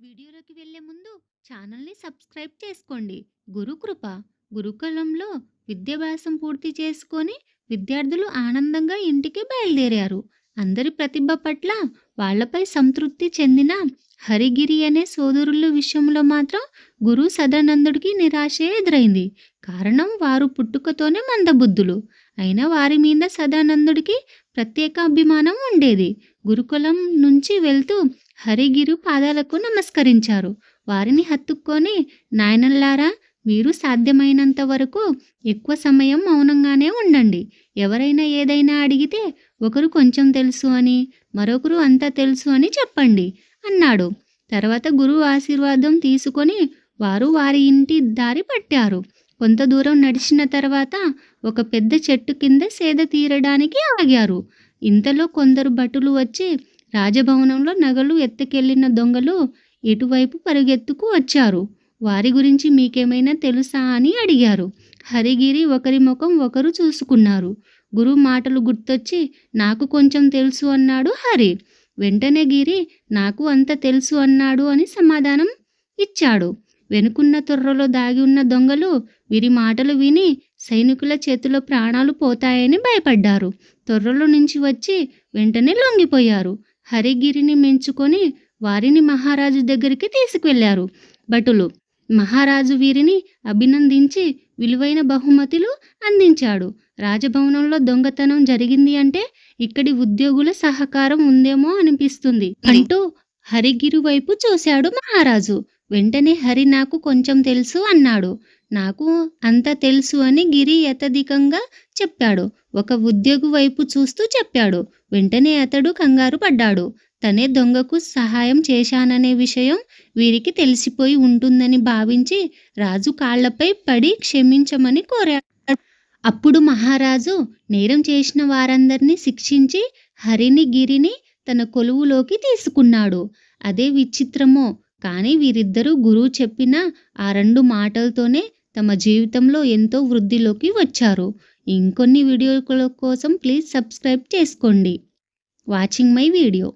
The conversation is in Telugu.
వీడియోలోకి వెళ్ళే ముందు ఛానల్ని సబ్స్క్రైబ్ చేసుకోండి. గురుకృప గురుకులంలో విద్యాభ్యాసం పూర్తి చేసుకొని విద్యార్థులు ఆనందంగా ఇంటికి బయలుదేరారు. అందరి ప్రతిభ పట్ల వాళ్ళపై సంతృప్తి చెందిన హరిగిరి అనే సోదరుల విషయంలో మాత్రం గురు సదానందుడికి నిరాశే ఎదురైంది. కారణం వారు పుట్టుకతోనే మందబుద్ధులు. అయినా వారి మీద సదానందుడికి ప్రత్యేక అభిమానం ఉండేది. గురుకులం నుంచి వెళ్తూ హరిగిరి పాదాలకు నమస్కరించారు. వారిని హత్తుక్కొని నాయనల్లారా మీరు సాధ్యమైనంత వరకు ఎక్కువ సమయం మౌనంగానే ఉండండి. ఎవరైనా ఏదైనా అడిగితే ఒకరు కొంచెం తెలుసు అని మరొకరు అంతా తెలుసు అని చెప్పండి అన్నాడు. తర్వాత గురువు ఆశీర్వాదం తీసుకొని వారు వారి ఇంటి దారి పట్టారు. కొంత దూరం నడిచిన తర్వాత ఒక పెద్ద చెట్టు కింద సేద తీరడానికి ఆగారు. ఇంతలో కొందరు భటులు వచ్చి రాజభవనంలో నగలు ఎత్తుకెళ్ళిన దొంగలు ఎటువైపు పరుగెత్తుకు వచ్చారు? వారి గురించి మీకేమైనా తెలుసా అని అడిగారు. హరిగిరి ఒకరి ముఖం ఒకరు చూసుకున్నారు. గురు మాటలు గుర్తొచ్చి నాకు కొంచెం తెలుసు అన్నాడు హరి. వెంటనే గిరి నాకు అంత తెలుసు అన్నాడు అని సమాధానం ఇచ్చాడు. వెనుకున్న తొర్రలో దాగి ఉన్న దొంగలు వీరి మాటలు విని సైనికుల చేతిలో ప్రాణాలు పోతాయని భయపడ్డారు. తొర్రలో నుంచి వచ్చి వెంటనే లొంగిపోయారు. హరిగిరిని మెంచుకొని వారిని మహారాజు దగ్గరికి తీసుకువెళ్ళారు భటులు మహారాజు వీరిని అభినందించి విలువైన బహుమతులు అందించాడు. రాజభవనంలో దొంగతనం జరిగింది అంటే ఇక్కడి ఉద్యోగుల సహకారం ఉందేమో అనిపిస్తుంది అంటూ హరిగిరి వైపు చూశాడు మహారాజు. వెంటనే హరి నాకు కొంచెం తెలుసు అన్నాడు. నాకు అంత తెలుసు అని గిరి యతధికంగా చెప్పాడు. ఒక ఉద్యోగి వైపు చూస్తూ చెప్పాడు. వెంటనే అతడు కంగారు పడ్డాడు. తనే దొంగకు సహాయం చేశాననే విషయం వీరికి తెలిసిపోయి ఉంటుందని భావించి రాజు కాళ్ళపై పడి క్షమించమని కోరాడు. అప్పుడు మహారాజు నేరం చేసిన వారందరినీ శిక్షించి హరిని గిరిని తన కొలువులోకి తీసుకున్నాడు. అదే విచిత్రమో కానీ వీరిద్దరూ గురువు చెప్పిన ఆ రెండు మాటలతోనే తమ జీవితంలో ఎంతో వృద్ధిలోకి వచ్చారు. ఇంకొన్ని వీడియోల కోసం ప్లీజ్ సబ్స్క్రైబ్ చేసుకోండి. Watching my video.